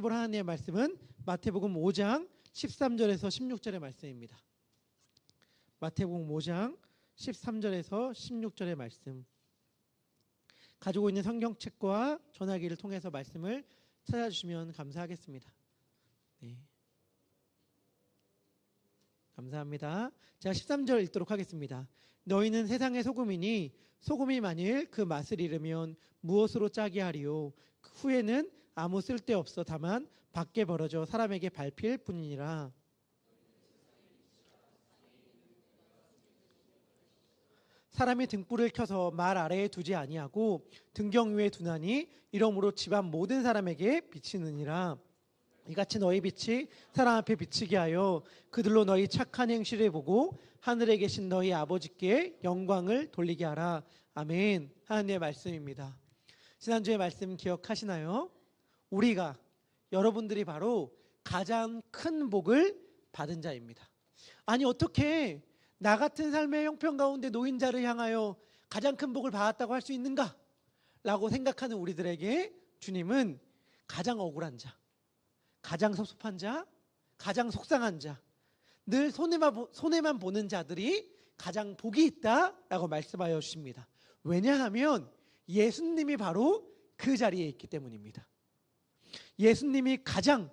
볼 하나님의 말씀은 마태복음 5장 13절에서 16절의 말씀입니다. 마태복음 5장 13절에서 16절의 말씀. 가지고 있는 성경책과 전화기를 통해서 말씀을 찾아주시면 감사하겠습니다. 네. 감사합니다. 제가 13절 읽도록 하겠습니다. 너희는 세상의 소금이니 소금이 만일 그 맛을 잃으면 무엇으로 짜게 하리요? 그 후에는 아무 쓸데 없어 다만 밖에 벌어져 사람에게 밟힐 뿐이니라. 사람이 등불을 켜서 말 아래에 두지 아니하고 등경 위에 두나니 이러므로 집안 모든 사람에게 비치느니라. 이같이 너희 빛이 사람 앞에 비치게 하여 그들로 너희 착한 행실을 보고 하늘에 계신 너희 아버지께 영광을 돌리게 하라. 아멘. 하나님의 말씀입니다. 지난주에 말씀 기억하시나요? 우리가 여러분들이 바로 가장 큰 복을 받은 자입니다. 아니 어떻게 나 같은 삶의 형편 가운데 노인자를 향하여 가장 큰 복을 받았다고 할 수 있는가? 라고 생각하는 우리들에게 주님은 가장 억울한 자, 가장 섭섭한 자, 가장 속상한 자, 늘 손해만, 보- 손해만 보는 자들이 가장 복이 있다 라고 말씀하여 주십니다. 왜냐하면 예수님이 바로 그 자리에 있기 때문입니다. 예수님이 가장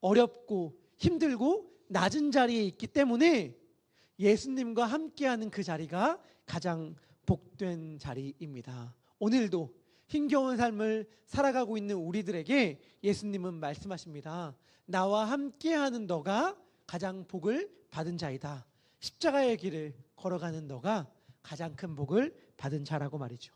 어렵고 힘들고 낮은 자리에 있기 때문에 예수님과 함께하는 그 자리가 가장 복된 자리입니다. 오늘도 힘겨운 삶을 살아가고 있는 우리들에게 예수님은 말씀하십니다. 나와 함께하는 너가 가장 복을 받은 자이다. 십자가의 길을 걸어가는 너가 가장 큰 복을 받은 자라고 말이죠.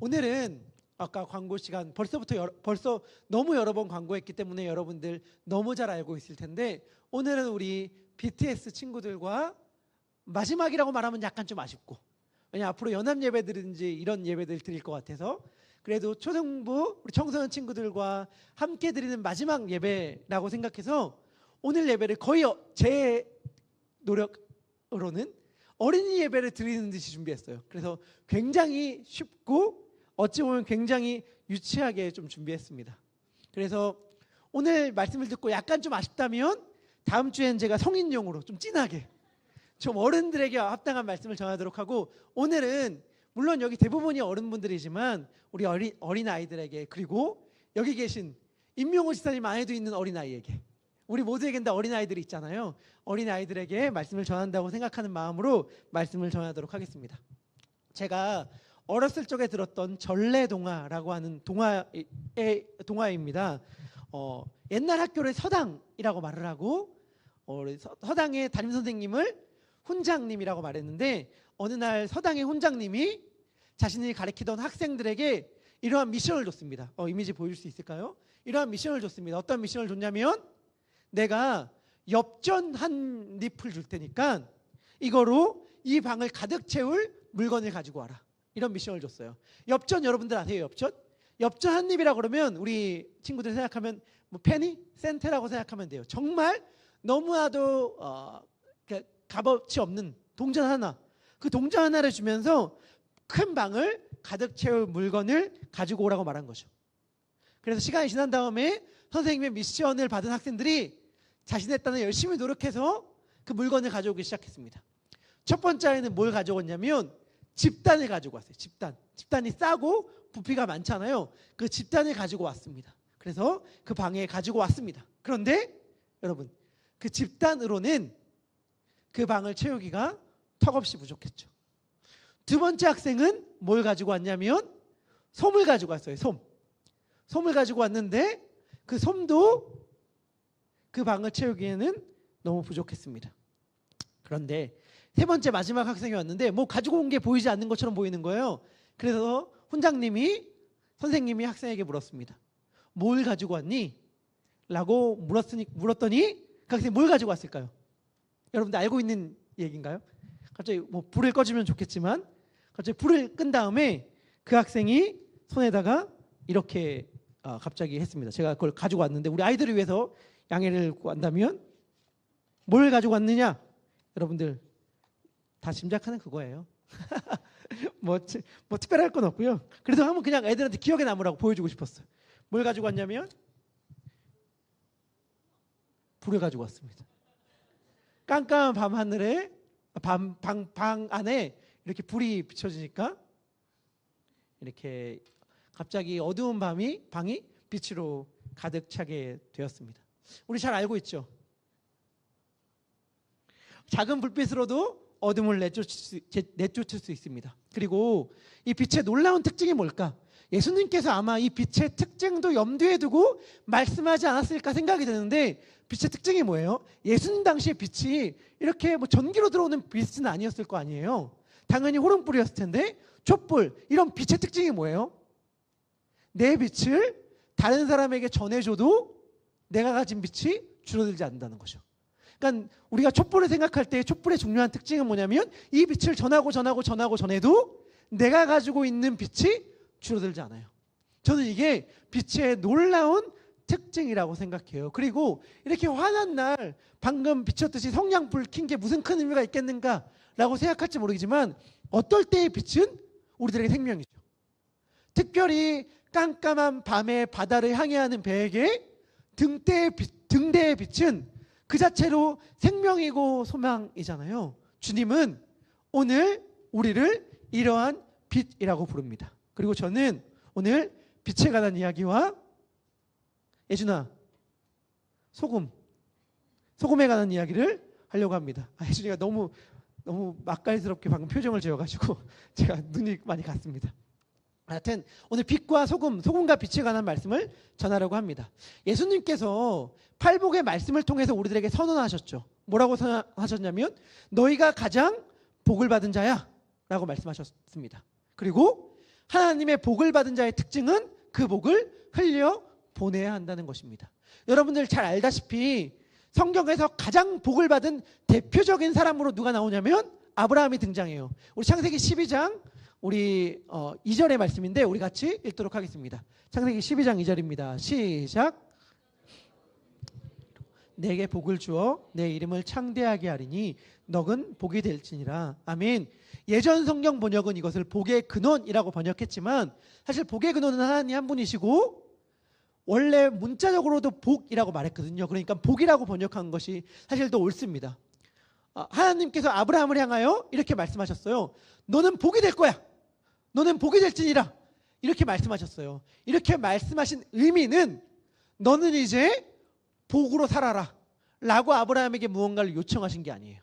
오늘은 아까 광고 시간 벌써부터 여러, 벌써 너무 여러 번 광고했기 때문에 여러분들 너무 잘 알고 있을 텐데 오늘은 우리 BTS 친구들과 마지막이라고 말하면 약간 좀 아쉽고 왜냐 앞으로 연합 예배들인지 이런 예배들 드릴 것 같아서 그래도 초등부 우리 청소년 친구들과 함께 드리는 마지막 예배라고 생각해서 오늘 예배를 거의 어- 제 노력으로는 어린이 예배를 드리는 듯이 준비했어요. 그래서 굉장히 쉽고 어찌 보면 굉장히 유치하게 좀 준비했습니다. 그래서 오늘 말씀을 듣고 약간 좀 아쉽다면 다음 주엔 제가 성인용으로 좀 진하게 좀 어른들에게 합당한 말씀을 전하도록 하고 오늘은 물론 여기 대부분이 어른분들이지만 우리 어린 어린 아이들에게 그리고 여기 계신 임명호 지사님 안에도 있는 어린 아이에게 우리 모두에겐 다 어린 아이들이 있잖아요. 어린 아이들에게 말씀을 전한다고 생각하는 마음으로 말씀을 전하도록 하겠습니다. 제가 어렸을 적에 들었던 전래 동화라고 하는 동화의 동화입니다. 어, 옛날 학교를 서당이라고 말을 하고 어, 서당의 담임 선생님을 훈장님이라고 말했는데 어느 날 서당의 훈장님이 자신이 가르치던 학생들에게 이러한 미션을 줬습니다. 어, 이미지 보일 수 있을까요? 이러한 미션을 줬습니다. 어떤 미션을 줬냐면 내가 엽전 한 잎을 줄 테니까 이거로 이 방을 가득 채울 물건을 가지고 와라. 이런 미션을 줬어요. 엽전 여러분들 아세요? 엽전? 엽전 한 입이라 그러면 우리 친구들 생각하면 뭐 페니, 센테라고 생각하면 돼요. 정말 너무나도 어, 그 값어치 없는 동전 하나. 그 동전 하나를 주면서 큰 방을 가득 채울 물건을 가지고 오라고 말한 거죠. 그래서 시간이 지난 다음에 선생님의 미션을 받은 학생들이 자신의 딴에 열심히 노력해서 그 물건을 가져오기 시작했습니다. 첫 번째 아이는 뭘 가져왔냐면 집단을 가지고 왔어요. 집단. 집단이 싸고 부피가 많잖아요. 그 집단을 가지고 왔습니다. 그래서 그 방에 가지고 왔습니다. 그런데 여러분, 그 집단으로는 그 방을 채우기가 턱없이 부족했죠. 두 번째 학생은 뭘 가지고 왔냐면 솜을 가지고 왔어요. 솜. 솜을 가지고 왔는데 그 솜도 그 방을 채우기에는 너무 부족했습니다. 그런데 세 번째 마지막 학생이 왔는데 뭐 가지고 온 게 보이지 않는 것처럼 보이는 거예요. 그래서 훈장님이 선생님이 학생에게 물었습니다. 뭘 가지고 왔니? 라고 물었으니 물었더니 그 학생이 뭘 가지고 왔을까요? 여러분들 알고 있는 얘기인가요? 갑자기 뭐 불을 꺼주면 좋겠지만 갑자기 불을 끈 다음에 그 학생이 손에다가 이렇게 아, 갑자기 했습니다. 제가 그걸 가지고 왔는데 우리 아이들을 위해서 양해를 구한다면 뭘 가지고 왔느냐? 여러분들 다 짐작하는 그거예요. 뭐, 치- 뭐 특별할 건 없고요. 그래도 한번 그냥 애들한테 기억에 남으라고 보여주고 싶었어요. 뭘 가지고 왔냐면 불을 가지고 왔습니다. 깜깜한 밤 하늘에 밤, 방, 방 안에 이렇게 불이 비춰지니까 이렇게 갑자기 어두운 밤이 방이 빛으로 가득 차게 되었습니다. 우리 잘 알고 있죠. 작은 불빛으로도 어둠을 내쫓을 수, 제- 내쫓을 수 있습니다. 그리고 이 빛의 놀라운 특징이 뭘까? 예수님께서 아마 이 빛의 특징도 염두에 두고 말씀하지 않았을까 생각이 드는데 빛의 특징이 뭐예요? 예수님 당시의 빛이 이렇게 뭐 전기로 들어오는 빛은 아니었을 거 아니에요. 당연히 호롱불이었을 텐데 촛불 이런 빛의 특징이 뭐예요? 내 빛을 다른 사람에게 전해줘도 내가 가진 빛이 줄어들지 않는다는 거죠. 그러니까 우리가 촛불을 생각할 때 촛불의 중요한 특징은 뭐냐면 이 빛을 전하고 전하고 전하고 전해도 내가 가지고 있는 빛이 줄어들지 않아요. 저는 이게 빛의 놀라운 특징이라고 생각해요. 그리고 이렇게 화난 날 방금 비쳤듯이 성냥불 킨 게 무슨 큰 의미가 있겠는가라고 생각할지 모르겠지만 어떨 때의 빛은 우리들에게 생명이죠. 특별히 깜깜한 밤에 바다를 향해 하는 배에게 등대의, 빛, 등대의 빛은 그 자체로 생명이고 소망이잖아요. 주님은 오늘 우리를 이러한 빛이라고 부릅니다. 그리고 저는 오늘 빛에 관한 이야기와 예준아 소금 소금에 관한 이야기를 하려고 합니다. 아, 예준이가 너무 너무 맛깔스럽게 방금 표정을 지어가지고 제가 눈이 많이 갔습니다. 하여튼 오늘 빛과 소금, 소금과 빛에 관한 말씀을 전하려고 합니다. 예수님께서 팔복의 말씀을 통해서 우리들에게 선언하셨죠. 뭐라고 선언하셨냐면 너희가 가장 복을 받은 자야 라고 말씀하셨습니다. 그리고 하나님의 복을 받은 자의 특징은 그 복을 흘려 보내야 한다는 것입니다. 여러분들 잘 알다시피 성경에서 가장 복을 받은 대표적인 사람으로 누가 나오냐면 아브라함이 등장해요. 우리 창세기 12장 우리 어, 2절의 말씀인데 우리 같이 읽도록 하겠습니다. 창세기 12장 2절입니다. 시작. 내게 복을 주어 내 이름을 창대하게 하리니 너는 복이 될지니라. 아멘. 예전 성경 번역은 이것을 복의 근원이라고 번역했지만 사실 복의 근원은 하나님 한 분이시고 원래 문자적으로도 복이라고 말했거든요. 그러니까 복이라고 번역한 것이 사실 더 옳습니다. 아, 하나님께서 아브라함을 향하여 이렇게 말씀하셨어요. 너는 복이 될 거야. 너는 복이 될지니라. 이렇게 말씀하셨어요. 이렇게 말씀하신 의미는 너는 이제 복으로 살아라. 라고 아브라함에게 무언가를 요청하신 게 아니에요.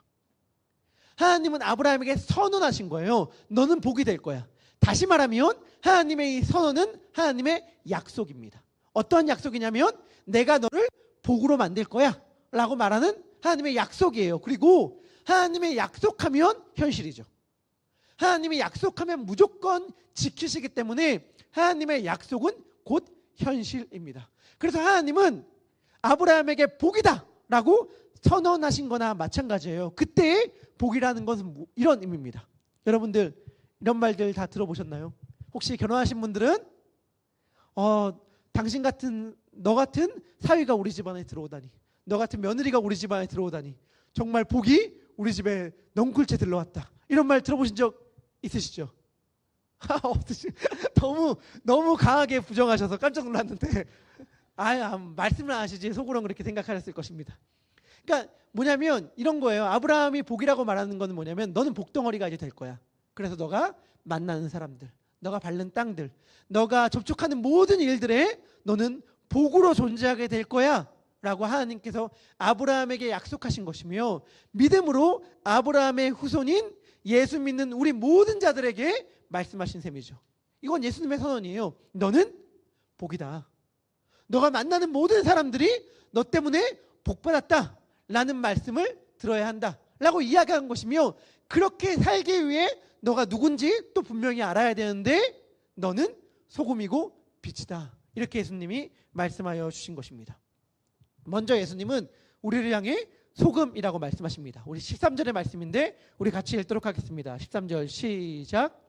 하나님은 아브라함에게 선언하신 거예요. 너는 복이 될 거야. 다시 말하면 하나님의 이 선언은 하나님의 약속입니다. 어떤 약속이냐면 내가 너를 복으로 만들 거야. 라고 말하는 하나님의 약속이에요. 그리고 하나님의 약속하면 현실이죠. 하나님이 약속하면 무조건 지키시기 때문에 하나님의 약속은 곧 현실입니다. 그래서 하나님은 아브라함에게 복이다 라고 선언하신 거나 마찬가지예요. 그때의 복이라는 것은 뭐- 이런 의미입니다. 여러분들 이런 말들 다 들어보셨나요? 혹시 결혼하신 분들은 어 당신 같은 너 같은 사위가 우리 집안에 들어오다니 너 같은 며느리가 우리 집안에 들어오다니 정말 복이 우리 집에 넝쿨째 들러왔다. 이런 말 들어보신 적 있으시죠? 없으시 너무 너무 강하게 부정하셔서 깜짝 놀랐는데 아 말씀을 안 하시지 속으로 그렇게 생각하셨을 것입니다. 그러니까 뭐냐면 이런 거예요. 아브라함이 복이라고 말하는 거는 뭐냐면 너는 복덩어리가 이제 될 거야. 그래서 너가 만나는 사람들, 너가 밟는 땅들, 너가 접촉하는 모든 일들에 너는 복으로 존재하게 될 거야. 라고 하나님께서 아브라함에게 약속하신 것이며 믿음으로 아브라함의 후손인 예수 믿는 우리 모든 자들에게 말씀하신 셈이죠. 이건 예수님의 선언이에요. 너는 복이다. 너가 만나는 모든 사람들이 너 때문에 복받았다. 라는 말씀을 들어야 한다. 라고 이야기한 것이며 그렇게 살기 위해 너가 누군지 또 분명히 알아야 되는데 너는 소금이고 빛이다. 이렇게 예수님이 말씀하여 주신 것입니다. 먼저 예수님은 우리를 향해 소금이라고 말씀하십니다. 우리 13절의 말씀인데 우리 같이 읽도록 하겠습니다. 13절 시작.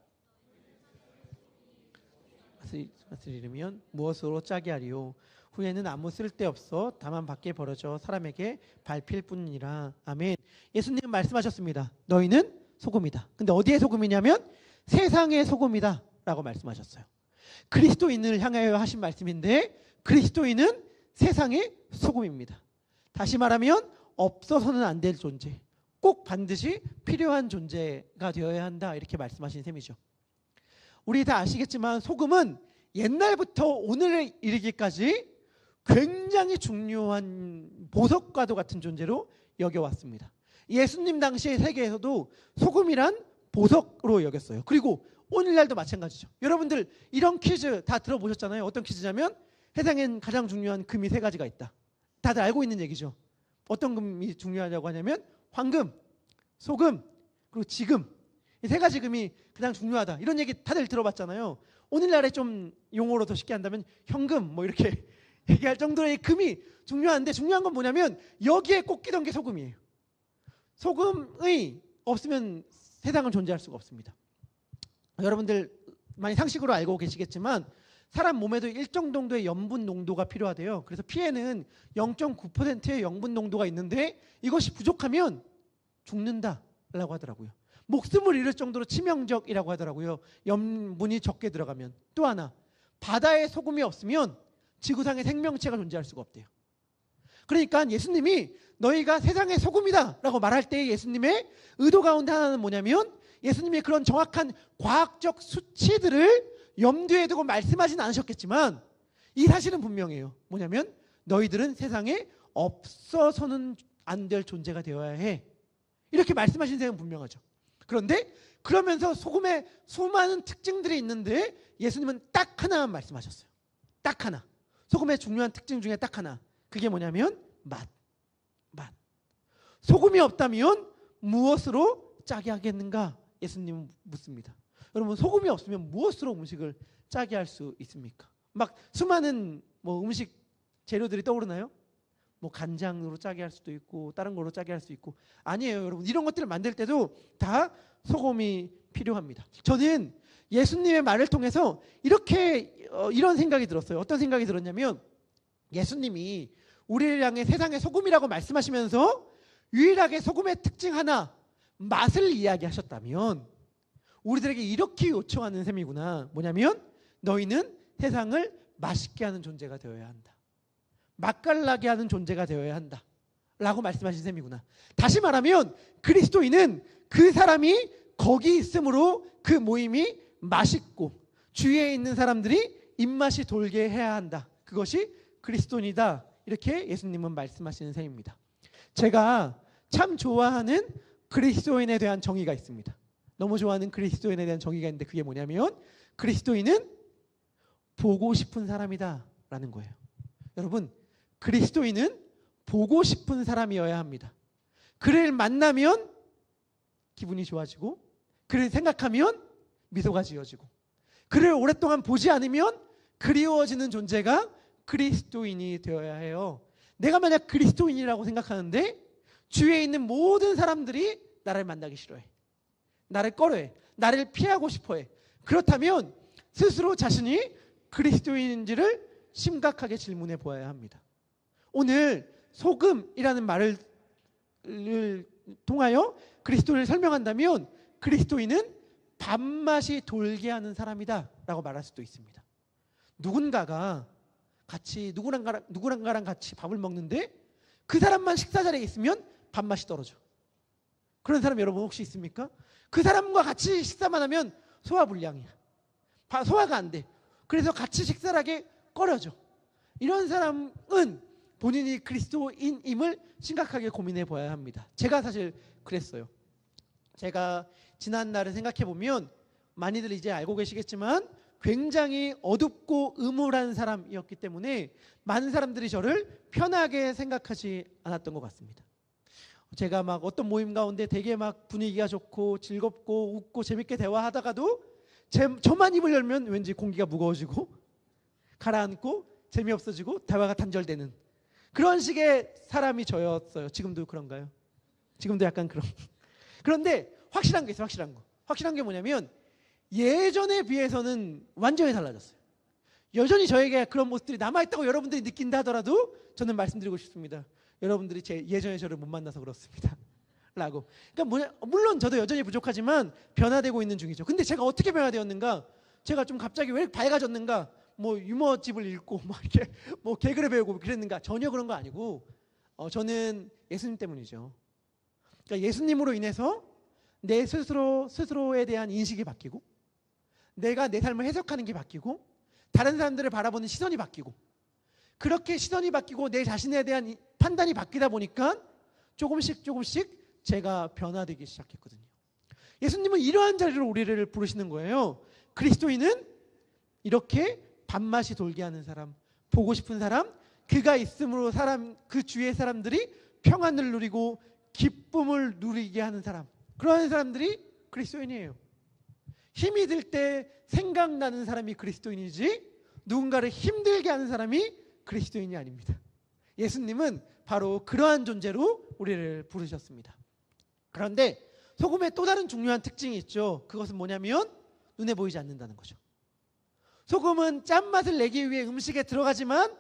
잃으면 무엇으로 짜게 하리요? 후에는 아무 쓸데 없어 다만 밖에 벌어져 사람에게 밟힐 뿐이라. 아멘. 예수님은 말씀하셨습니다. 너희는 소금이다. 근데 어디에 소금이냐면 세상의 소금이다 라고 말씀하셨어요. 그리스도인을 향하여 하신 말씀인데 그리스도인은 세상의 소금입니다. 다시 말하면 없어서는 안 될 존재. 꼭 반드시 필요한 존재가 되어야 한다. 이렇게 말씀하신 셈이죠. 우리 다 아시겠지만 소금은 옛날부터 오늘에 이르기까지 굉장히 중요한 보석과도 같은 존재로 여겨왔습니다. 예수님 당시의 세계에서도 소금이란 보석으로 여겼어요. 그리고 오늘날도 마찬가지죠. 여러분들 이런 퀴즈 다 들어보셨잖아요. 어떤 퀴즈냐면 세상엔 가장 중요한 금이 세 가지가 있다. 다들 알고 있는 얘기죠. 어떤 금이 중요하냐고 하냐면 황금, 소금, 그리고 지금 이 세 가지 금이 가장 중요하다. 이런 얘기 다들 들어봤잖아요. 오늘날에 좀 용어로 더 쉽게 한다면 현금 뭐 이렇게 얘기할 정도의 금이 중요한데 중요한 건 뭐냐면 여기에 꽂히던 게 소금이에요. 소금이 없으면 세상은 존재할 수가 없습니다. 여러분들 많이 상식으로 알고 계시겠지만 사람 몸에도 일정 정도의 염분 농도가 필요하대요. 그래서 피에는 0.9%의 염분 농도가 있는데 이것이 부족하면 죽는다라고 하더라고요. 목숨을 잃을 정도로 치명적이라고 하더라고요. 염분이 적게 들어가면. 또 하나, 바다에 소금이 없으면 지구상에 생명체가 존재할 수가 없대요. 그러니까 예수님이 너희가 세상의 소금이다 라고 말할 때 예수님의 의도 가운데 하나는 뭐냐면 예수님이 그런 정확한 과학적 수치들을 염두에 두고 말씀하진 않으셨겠지만 이 사실은 분명해요. 뭐냐면 너희들은 세상에 없어서는 안 될 존재가 되어야 해. 이렇게 말씀하신 셈은 분명하죠. 그런데 그러면서 소금에 수많은 특징들이 있는데 예수님은 딱 하나만 말씀하셨어요. 딱 하나. 소금의 중요한 특징 중에 딱 하나. 그게 뭐냐면 맛. 맛. 소금이 없다면 무엇으로 짜게 하겠는가? 예수님은 묻습니다. 여러분 소금이 없으면 무엇으로 음식을 짜게 할 수 있습니까? 막 수많은 뭐 음식 재료들이 떠오르나요? 뭐 간장으로 짜게 할 수도 있고 다른 걸로 짜게 할 수 있고 아니에요 여러분 이런 것들을 만들 때도 다 소금이 필요합니다 저는 예수님의 말을 통해서 이렇게 어, 이런 생각이 들었어요 어떤 생각이 들었냐면 예수님이 우리를 향해 세상의 소금이라고 말씀하시면서 유일하게 소금의 특징 하나 맛을 이야기하셨다면 우리들에게 이렇게 요청하는 셈이구나 뭐냐면 너희는 세상을 맛있게 하는 존재가 되어야 한다 맛깔나게 하는 존재가 되어야 한다. 라고 말씀하신 셈이구나. 다시 말하면 그리스도인은 그 사람이 거기 있으므로 그 모임이 맛있고 주위에 있는 사람들이 입맛이 돌게 해야 한다. 그것이 그리스도인이다. 이렇게 예수님은 말씀하시는 셈입니다. 제가 참 좋아하는 그리스도인에 대한 정의가 있습니다. 너무 좋아하는 그리스도인에 대한 정의가 있는데 그게 뭐냐면 그리스도인은 보고 싶은 사람이다. 라는 거예요. 여러분, 그리스도인은 보고 싶은 사람이어야 합니다. 그를 만나면 기분이 좋아지고, 그를 생각하면 미소가 지어지고, 그를 오랫동안 보지 않으면 그리워지는 존재가 그리스도인이 되어야 해요. 내가 만약 그리스도인이라고 생각하는데 주위에 있는 모든 사람들이 나를 만나기 싫어해. 나를 꺼려해. 나를 피하고 싶어해. 그렇다면 스스로 자신이 그리스도인인지를 심각하게 질문해 보아야 합니다. 오늘 소금이라는 말을 통하여 그리스도를 설명한다면 그리스도인은 밥맛이 돌게 하는 사람이다 라고 말할 수도 있습니다. 누군가가 같이 누구랑가랑 누구랑가랑 같이 밥을 먹는데 그 사람만 식사 자리에 있으면 밥맛이 떨어져. 그런 사람 여러분 혹시 있습니까? 그 사람과 같이 식사만 하면 소화 불량이야. 소화가 안 돼. 그래서 같이 식사를 하게 꺼려져. 이런 사람은 본인이 그리스도인임을 심각하게 고민해 보아야 합니다. 제가 사실 그랬어요. 제가 지난 날을 생각해 보면 많이들 이제 알고 계시겠지만 굉장히 어둡고 음울한 사람이었기 때문에 많은 사람들이 저를 편하게 생각하지 않았던 것 같습니다. 제가 막 어떤 모임 가운데 되게 막 분위기가 좋고 즐겁고 웃고 재밌게 대화하다가도 제, 저만 입을 열면 왠지 공기가 무거워지고 가라앉고 재미없어지고 대화가 단절되는 그런 식의 사람이 저였어요. 지금도 그런가요? 지금도 약간 그런. 그런데 확실한 게 있어요. 확실한 거. 확실한 게 뭐냐면 예전에 비해서는 완전히 달라졌어요. 여전히 저에게 그런 모습들이 남아있다고 여러분들이 느낀다 하더라도 저는 말씀드리고 싶습니다. 여러분들이 제 예전에 저를 못 만나서 그렇습니다. 라고. 그러니까 뭐냐, 물론 저도 여전히 부족하지만 변화되고 있는 중이죠. 근데 제가 어떻게 변화되었는가? 제가 좀 갑자기 왜 밝아졌는가? 뭐 유머집을 읽고 뭐 이렇게 뭐 개그를 배우고 그랬는가 전혀 그런 거 아니고 어, 저는 예수님 때문이죠. 그러니까 예수님으로 인해서 내 스스로 스스로에 대한 인식이 바뀌고 내가 내 삶을 해석하는 게 바뀌고 다른 사람들을 바라보는 시선이 바뀌고 그렇게 시선이 바뀌고 내 자신에 대한 이- 판단이 바뀌다 보니까 조금씩 조금씩 제가 변화되기 시작했거든요. 예수님은 이러한 자리로 우리를 부르시는 거예요. 그리스도인은 이렇게 밥맛이 돌게 하는 사람, 보고 싶은 사람, 그가 있음으로 사람 그 주위의 사람들이 평안을 누리고 기쁨을 누리게 하는 사람. 그러한 사람들이 그리스도인이에요. 힘이 들 때 생각나는 사람이 그리스도인이지 누군가를 힘들게 하는 사람이 그리스도인이 아닙니다. 예수님은 바로 그러한 존재로 우리를 부르셨습니다. 그런데 소금의 또 다른 중요한 특징이 있죠. 그것은 뭐냐면 눈에 보이지 않는다는 거죠. 소금은 짠맛을 내기 위해 음식에 들어가지만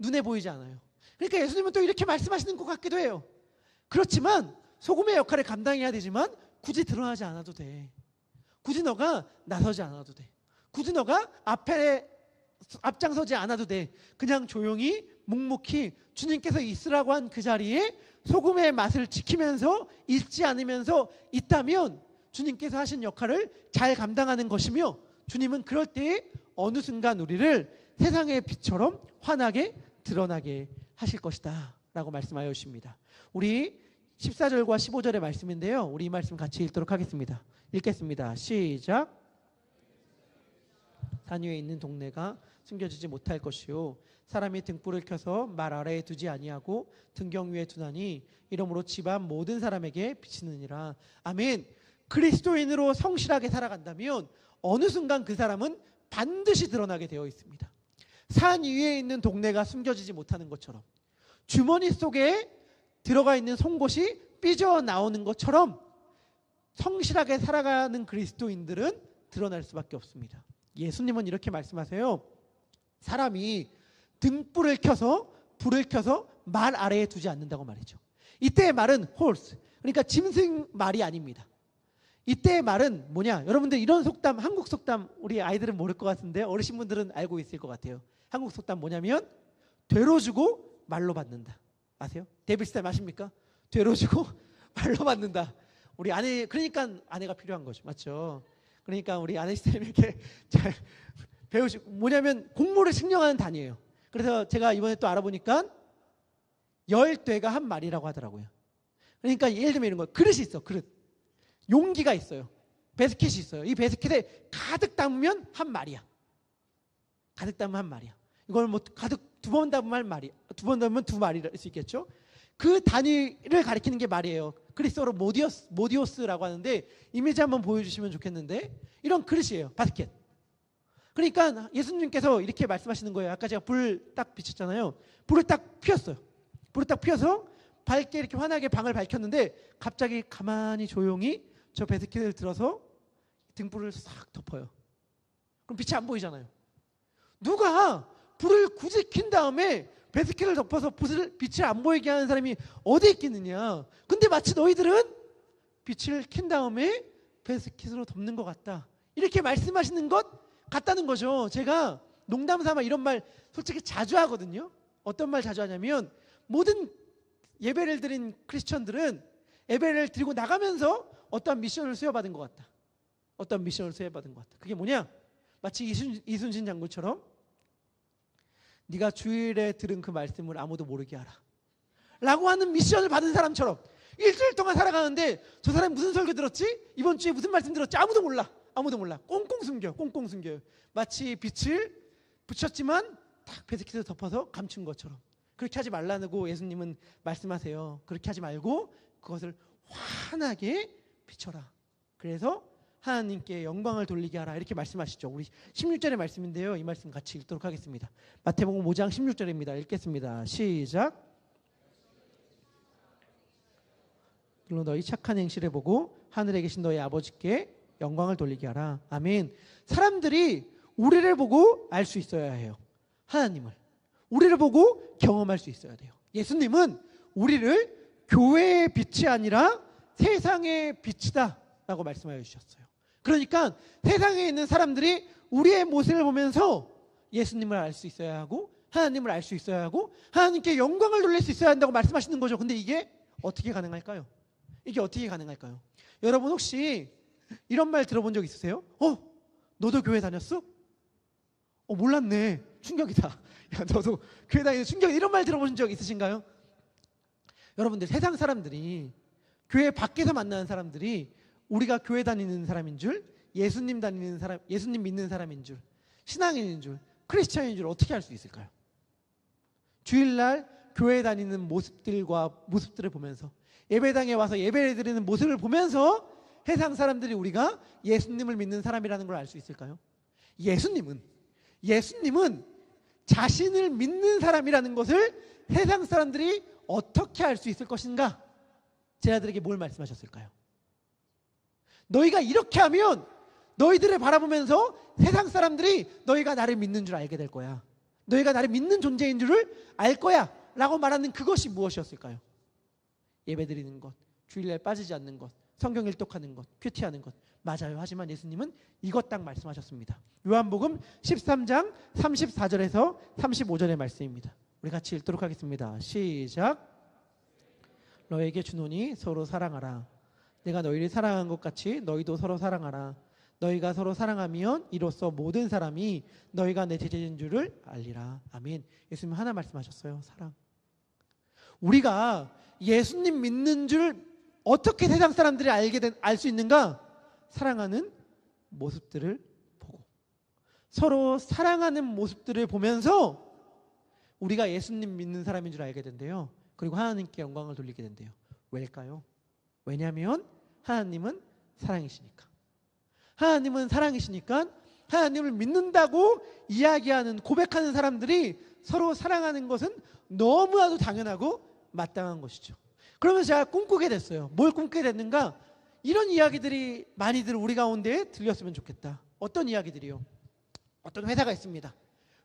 눈에 보이지 않아요. 그러니까 예수님은 또 이렇게 말씀하시는 것 같기도 해요. 그렇지만 소금의 역할을 감당해야 되지만 굳이 드러나지 않아도 돼. 굳이 너가 나서지 않아도 돼. 굳이 너가 앞에 앞장서지 않아도 돼. 그냥 조용히 묵묵히 주님께서 있으라고 한 그 자리에 소금의 맛을 지키면서 잊지 않으면서 있다면 주님께서 하신 역할을 잘 감당하는 것이며 주님은 그럴 때 어느 순간 우리를 세상의 빛처럼 환하게 드러나게 하실 것이다. 라고 말씀하여 주십니다. 우리 14절과 15절의 말씀인데요. 우리 이 말씀 같이 읽도록 하겠습니다. 읽겠습니다. 시작. 산 위에 있는 동네가 숨겨지지 못할 것이요 사람이 등불을 켜서 말 아래에 두지 아니하고 등경 위에 두나니 이러므로 집안 모든 사람에게 비치느니라 아멘 그리스도인으로 성실하게 살아간다면 어느 순간 그 사람은 반드시 드러나게 되어 있습니다 산 위에 있는 동네가 숨겨지지 못하는 것처럼 주머니 속에 들어가 있는 송곳이 삐져 나오는 것처럼 성실하게 살아가는 그리스도인들은 드러날 수밖에 없습니다. 예수님은 이렇게 말씀하세요. 사람이 등불을 켜서 불을 켜서 말 아래에 두지 않는다고 말이죠. 이때의 말은 horse, 그러니까 짐승 말이 아닙니다. 이때의 말은 뭐냐? 여러분들 이런 속담, 한국 속담 우리 아이들은 모를 것 같은데 어르신분들은 알고 있을 것 같아요. 한국 속담 뭐냐면 되로 주고 말로 받는다. 아세요? 데빌스타임 아십니까? 되로 주고 말로 받는다. 우리 아내 그러니까 아내가 필요한 거죠. 맞죠? 그러니까 우리 아내 시스템 이렇게 잘 배우시고 뭐냐면 공모를 측량하는 단위예요. 그래서 제가 이번에 또 알아보니까 열대가 한 말이라고 하더라고요. 그러니까 예를 들면 이런 거 그릇이 있어 그릇 용기가 있어요. 베스킷이 있어요. 이 베스킷에 가득 담으면 한 말이야. 가득 담으면 한 말이야. 이걸 뭐 가득 두 번 담으면 한 말이 두번 담으면 두 말일 수 있겠죠. 그 단위를 가리키는 게 말이에요. 그리스어로 모디오스, 모디오스라고 하는데 이미지 한번 보여주시면 좋겠는데 이런 그릇이에요. 바스켓. 그러니까 예수님께서 이렇게 말씀하시는 거예요. 아까 제가 불 딱 비쳤잖아요. 불을 딱 피웠어요. 불을 딱 피워서 밝게 이렇게 환하게 방을 밝혔는데 갑자기 가만히 조용히 저 베스킷을 들어서 등불을 싹 덮어요. 그럼 빛이 안 보이잖아요. 누가 불을 굳이 킨 다음에 베스킷을 덮어서 불을 빛을 안 보이게 하는 사람이 어디 있겠느냐? 근데 마치 너희들은 빛을 킨 다음에 베스킷으로 덮는 것 같다. 이렇게 말씀하시는 것 같다는 거죠. 제가 농담 삼아 이런 말 솔직히 자주 하거든요. 어떤 말 자주 하냐면 모든 예배를 드린 크리스천들은 예배를 드리고 나가면서 어떤 미션을 수여받은 것 같다. 어떤 미션을 수여받은 것 같다. 그게 뭐냐? 마치 이순, 이순신 장군처럼 네가 주일에 들은 그 말씀을 아무도 모르게 하라. 라고 하는 미션을 받은 사람처럼 일주일 동안 살아가는데 저 사람이 무슨 설교 들었지? 이번 주에 무슨 말씀 들었지? 아무도 몰라. 아무도 몰라. 꽁꽁 숨겨. 꽁꽁 숨겨요. 마치 빛을 붙였지만 딱 베스킷을 덮어서 감춘 것처럼. 그렇게 하지 말라고 예수님은 말씀하세요. 그렇게 하지 말고 그것을 환하게 비춰라. 그래서 하나님께 영광을 돌리게 하라 이렇게 말씀하시죠. 우리 16절의 말씀인데요. 이 말씀 같이 읽도록 하겠습니다. 마태복음 5장 16절입니다. 읽겠습니다. 시작. 물론 너희 착한 행실을 보고 하늘에 계신 너희 아버지께 영광을 돌리게 하라. 아멘. 사람들이 우리를 보고 알 수 있어야 해요. 하나님을. 우리를 보고 경험할 수 있어야 돼요. 예수님은 우리를 교회의 빛이 아니라 세상의 빛이다 라고 말씀하여 주셨어요. 그러니까 세상에 있는 사람들이 우리의 모습을 보면서 예수님을 알 수 있어야 하고 하나님을 알 수 있어야 하고 하나님께 영광을 돌릴 수 있어야 한다고 말씀하시는 거죠. 근데 이게 어떻게 가능할까요? 이게 어떻게 가능할까요? 여러분 혹시 이런 말 들어본 적 있으세요? 어? 너도 교회 다녔어? 어 몰랐네. 충격이다. 야 너도 교회 다니는 충격 이런 말 들어보신 적 있으신가요? 여러분들 세상 사람들이 교회 밖에서 만나는 사람들이 우리가 교회 다니는 사람인 줄 예수님 다니는 사람 예수님 믿는 사람인 줄 신앙인인 줄 크리스천인 줄 어떻게 알 수 있을까요? 주일날 교회 다니는 모습들과 모습들을 보면서 예배당에 와서 예배를 드리는 모습을 보면서 세상 사람들이 우리가 예수님을 믿는 사람이라는 걸 알 수 있을까요? 예수님은 예수님은 자신을 믿는 사람이라는 것을 세상 사람들이 어떻게 알 수 있을 것인가? 제자들에게 뭘 말씀하셨을까요? 너희가 이렇게 하면 너희들을 바라보면서 세상 사람들이 너희가 나를 믿는 줄 알게 될 거야. 너희가 나를 믿는 존재인 줄을 알 거야. 라고 말하는 그것이 무엇이었을까요? 예배 드리는 것, 주일날 빠지지 않는 것, 성경 일독하는 것, 큐티하는 것. 맞아요. 하지만 예수님은 이것 딱 말씀하셨습니다. 요한복음 13장 34절에서 35절의 말씀입니다. 우리 같이 읽도록 하겠습니다. 시작. 너에게 주노니 서로 사랑하라. 내가 너희를 사랑한 것 같이 너희도 서로 사랑하라. 너희가 서로 사랑하면 이로써 모든 사람이 너희가 내 제자인 줄을 알리라. 아멘. 예수님 하나 말씀하셨어요. 사랑. 우리가 예수님 믿는 줄 어떻게 세상 사람들이 알게 된 알 수 있는가? 사랑하는 모습들을 보고 서로 사랑하는 모습들을 보면서 우리가 예수님 믿는 사람인 줄 알게 된대요. 그리고 하나님께 영광을 돌리게 된대요. 왜일까요? 왜냐하면 하나님은 사랑이시니까. 하나님은 사랑이시니까 하나님을 믿는다고 이야기하는 고백하는 사람들이 서로 사랑하는 것은 너무나도 당연하고 마땅한 것이죠. 그러면서 제가 꿈꾸게 됐어요. 뭘 꿈꾸게 됐는가? 이런 이야기들이 많이들 우리 가운데 들렸으면 좋겠다. 어떤 이야기들이요? 어떤 회사가 있습니다.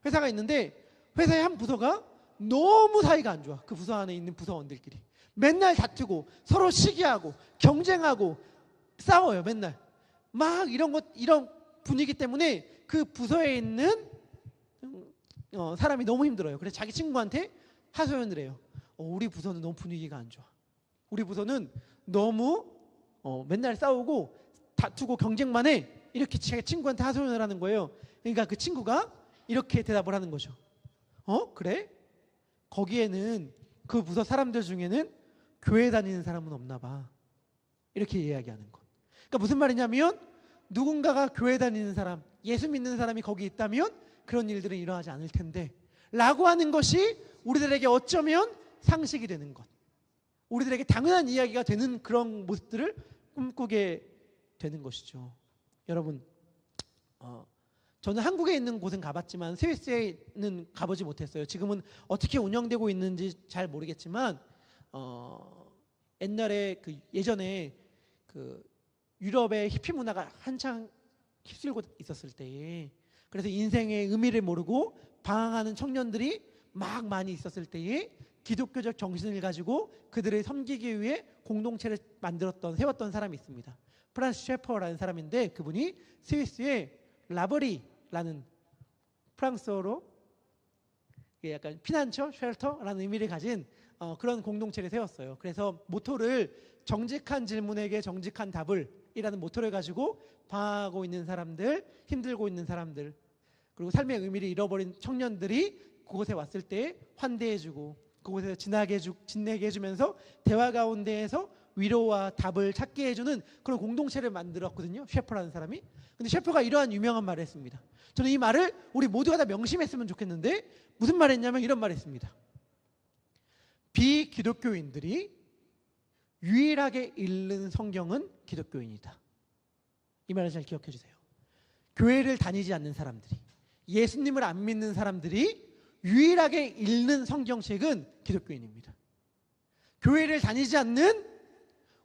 회사가 있는데 회사의 한 부서가 너무 사이가 안 좋아. 그 부서 안에 있는 부서원들끼리. 맨날 다투고 서로 시기하고 경쟁하고 싸워요. 맨날. 막 이런 것 이런 분위기 때문에 그 부서에 있는 어, 사람이 너무 힘들어요. 그래서 자기 친구한테 하소연을 해요. 어, 우리 부서는 너무 분위기가 안 좋아. 우리 부서는 너무 어, 맨날 싸우고 다투고 경쟁만 해. 이렇게 자기 친구한테 하소연을 하는 거예요. 그러니까 그 친구가 이렇게 대답을 하는 거죠. 어? 그래? 거기에는 그 부서 사람들 중에는 교회 다니는 사람은 없나 봐. 이렇게 이야기하는 것. 그러니까 무슨 말이냐면 누군가가 교회 다니는 사람, 예수 믿는 사람이 거기 있다면 그런 일들은 일어나지 않을 텐데 라고 하는 것이 우리들에게 어쩌면 상식이 되는 것. 우리들에게 당연한 이야기가 되는 그런 모습들을 꿈꾸게 되는 것이죠. 여러분, 어, 저는 한국에 있는 곳은 가봤지만 스위스에는 가보지 못했어요. 지금은 어떻게 운영되고 있는지 잘 모르겠지만 어, 옛날에 그 예전에 그 유럽의 히피 문화가 한창 휩쓸고 있었을 때에 그래서 인생의 의미를 모르고 방황하는 청년들이 막 많이 있었을 때에 기독교적 정신을 가지고 그들을 섬기기 위해 공동체를 만들었던 세웠던 사람이 있습니다. 프란스 셰퍼라는 사람인데 그분이 스위스의 라버리라는 프랑스어로 약간 피난처, 쉘터라는 의미를 가진 어, 그런 공동체를 세웠어요. 그래서 모토를 정직한 질문에게 정직한 답을 이라는 모토를 가지고 방황하고 있는 사람들, 힘들고 있는 사람들, 그리고 삶의 의미를 잃어버린 청년들이 그곳에 왔을 때 환대해주고 그곳에서 지나게 해주, 지내게 해주면서 대화 가운데에서 위로와 답을 찾게 해주는 그런 공동체를 만들었거든요. 셰퍼라는 사람이. 근데 셰퍼가 이러한 유명한 말을 했습니다. 저는 이 말을 우리 모두가 다 명심했으면 좋겠는데 무슨 말 했냐면 이런 말 했습니다. 비기독교인들이 유일하게 읽는 성경은 기독교인이다. 이 말을 잘 기억해 주세요. 교회를 다니지 않는 사람들이 예수님을 안 믿는 사람들이 유일하게 읽는 성경책은 기독교인입니다. 교회를 다니지 않는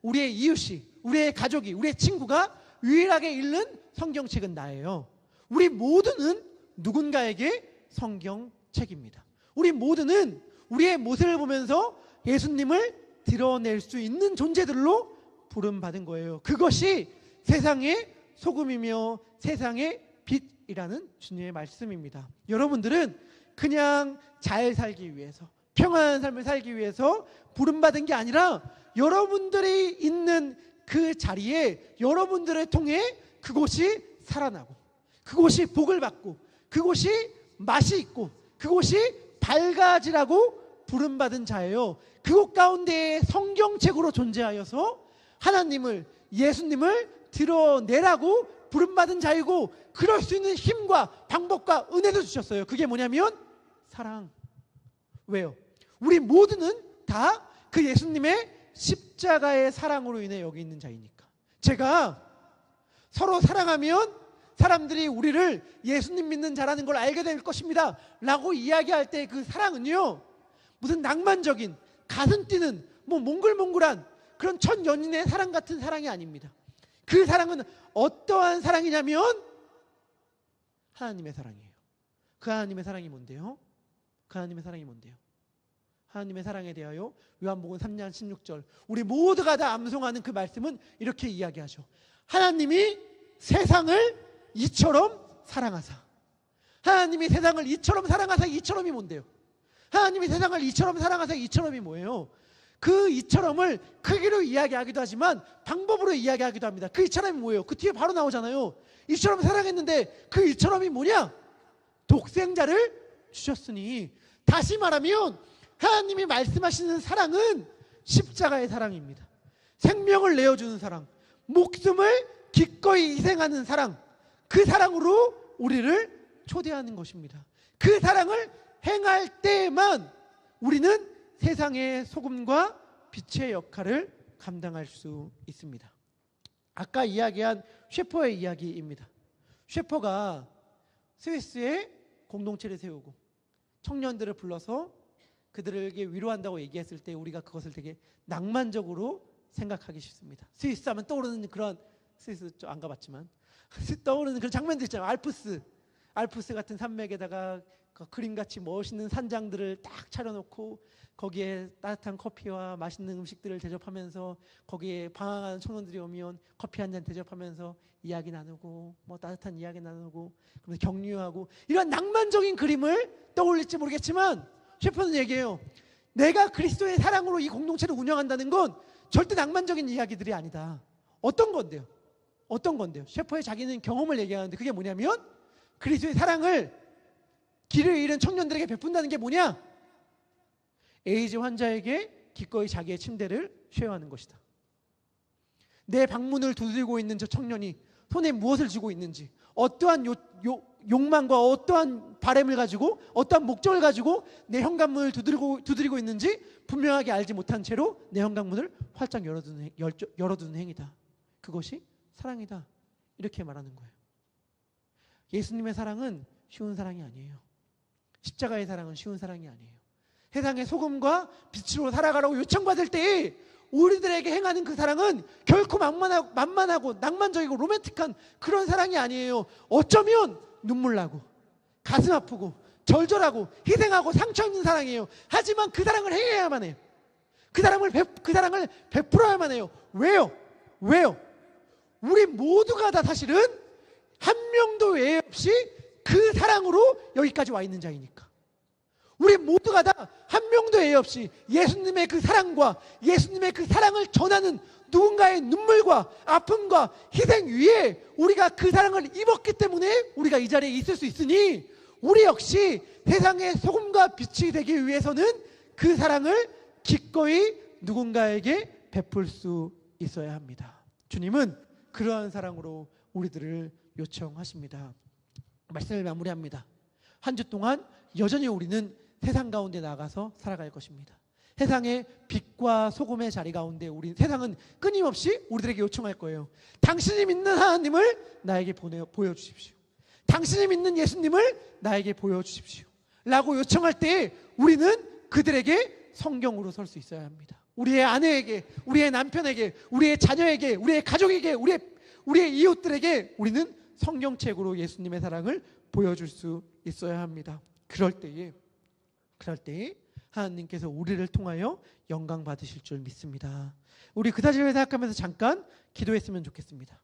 우리의 이웃이, 우리의 가족이, 우리의 친구가 유일하게 읽는 성경책은 나예요. 우리 모두는 누군가에게 성경책입니다. 우리 모두는 우리의 모습을 보면서 예수님을 드러낼 수 있는 존재들로 부름받은 거예요. 그것이 세상의 소금이며 세상의 빛이라는 주님의 말씀입니다. 여러분들은 그냥 잘 살기 위해서 평안한 삶을 살기 위해서 부름받은 게 아니라 여러분들이 있는 그 자리에 여러분들을 통해 그곳이 살아나고 그곳이 복을 받고 그곳이 맛이 있고 그곳이 밝아지라고 부름받은 자예요. 그곳 가운데 성경책으로 존재하여서 하나님을 예수님을 드러내라고 부름받은 자이고 그럴 수 있는 힘과 방법과 은혜도 주셨어요. 그게 뭐냐면 사랑. 왜요? 우리 모두는 다 그 예수님의 십자가의 사랑으로 인해 여기 있는 자이니까. 제가 서로 사랑하면 사람들이 우리를 예수님 믿는 자라는 걸 알게 될 것입니다. 라고 이야기할 때 그 사랑은요, 무슨 낭만적인, 가슴 뛰는, 뭐 몽글몽글한 그런 첫 연인의 사랑 같은 사랑이 아닙니다. 그 사랑은 어떠한 사랑이냐면 하나님의 사랑이에요. 그 하나님의 사랑이 뭔데요? 그 하나님의 사랑이 뭔데요? 하나님의 사랑에 대하여 요한복음 3장 16절 우리 모두가 다 암송하는 그 말씀은 이렇게 이야기하죠. 하나님이 세상을 이처럼 사랑하사 하나님이 세상을 이처럼 사랑하사 이처럼이 뭔데요? 하나님이 세상을 이처럼 사랑하사 이처럼이 뭐예요? 그 이처럼을 크기로 이야기하기도 하지만 방법으로 이야기하기도 합니다. 그 이처럼이 뭐예요? 그 뒤에 바로 나오잖아요. 이처럼 사랑했는데 그 이처럼이 뭐냐? 독생자를 주셨으니 다시 말하면 하나님이 말씀하시는 사랑은 십자가의 사랑입니다. 생명을 내어주는 사랑, 목숨을 기꺼이 희생하는 사랑, 그 사랑으로 우리를 초대하는 것입니다. 그 사랑을 행할 때에만 우리는 세상의 소금과 빛의 역할을 감당할 수 있습니다. 아까 이야기한 셰퍼의 이야기입니다. 셰퍼가 스위스에 공동체를 세우고 청년들을 불러서 그들에게 위로한다고 얘기했을 때 우리가 그것을 되게 낭만적으로 생각하기 쉽습니다. 스위스 하면 떠오르는 그런 스위스 좀안 가봤지만 떠오르는 그런 장면들 있잖아요. 알프스, 알프스 같은 산맥에다가 그 그림같이 멋있는 산장들을 딱 차려놓고 거기에 따뜻한 커피와 맛있는 음식들을 대접하면서 거기에 방황하는 청년들이 오면 커피 한 잔 대접하면서 이야기 나누고 뭐 따뜻한 이야기 나누고 그러면서 격려하고 이런 낭만적인 그림을 떠올릴지 모르겠지만 셰퍼는 얘기해요. 내가 그리스도의 사랑으로 이 공동체를 운영한다는 건 절대 낭만적인 이야기들이 아니다. 어떤 건데요? 어떤 건데요? 셰퍼의 자기는 경험을 얘기하는데 그게 뭐냐면 그리스도의 사랑을 길을 잃은 청년들에게 베푼다는 게 뭐냐? 에이즈 환자에게 기꺼이 자기의 침대를 쉐어하는 것이다. 내 방문을 두들고 있는 저 청년이 손에 무엇을 쥐고 있는지, 어떠한 요, 요, 욕망과 어떠한 바램을 가지고, 어떠한 목적을 가지고 내 현관문을 두드리고, 두드리고 있는지 분명하게 알지 못한 채로 내 현관문을 활짝 열어두는, 행- 열, 열어두는 행위다. 그것이 사랑이다. 이렇게 말하는 거예요. 예수님의 사랑은 쉬운 사랑이 아니에요. 십자가의 사랑은 쉬운 사랑이 아니에요. 세상의 소금과 빛으로 살아가라고 요청받을 때 우리들에게 행하는 그 사랑은 결코 만만하고, 만만하고 낭만적이고 로맨틱한 그런 사랑이 아니에요. 어쩌면 눈물 나고 가슴 아프고 절절하고 희생하고 상처 있는 사랑이에요. 하지만 그 사랑을 행해야만 해요. 그 사랑을 베, 그 사랑을 베풀어야만 해요. 왜요? 왜요? 우리 모두가 다 사실은 한 명도 외 없이 그 사랑으로 여기까지 와 있는 자이니까. 우리 모두가 다 한 명도 애 없이 예수님의 그 사랑과 예수님의 그 사랑을 전하는 누군가의 눈물과 아픔과 희생 위에 우리가 그 사랑을 입었기 때문에 우리가 이 자리에 있을 수 있으니 우리 역시 세상의 소금과 빛이 되기 위해서는 그 사랑을 기꺼이 누군가에게 베풀 수 있어야 합니다. 주님은 그러한 사랑으로 우리들을 요청하십니다. 말씀을 마무리합니다. 한 주 동안 여전히 우리는 세상 가운데 나가서 살아갈 것입니다. 세상의 빛과 소금의 자리 가운데 우리 세상은 끊임없이 우리들에게 요청할 거예요. 당신이 믿는 하나님을 나에게 보내 보여주십시오. 당신이 믿는 예수님을 나에게 보여주십시오. 라고 요청할 때 우리는 그들에게 성경으로 설 수 있어야 합니다. 우리의 아내에게, 우리의 남편에게, 우리의 자녀에게, 우리의 가족에게, 우리의, 우리의 이웃들에게 우리는 성경책으로 예수님의 사랑을 보여줄 수 있어야 합니다. 그럴 때에, 그럴 때에 하나님께서 우리를 통하여 영광 받으실 줄 믿습니다. 우리 그 사실을 생각하면서 잠깐 기도했으면 좋겠습니다.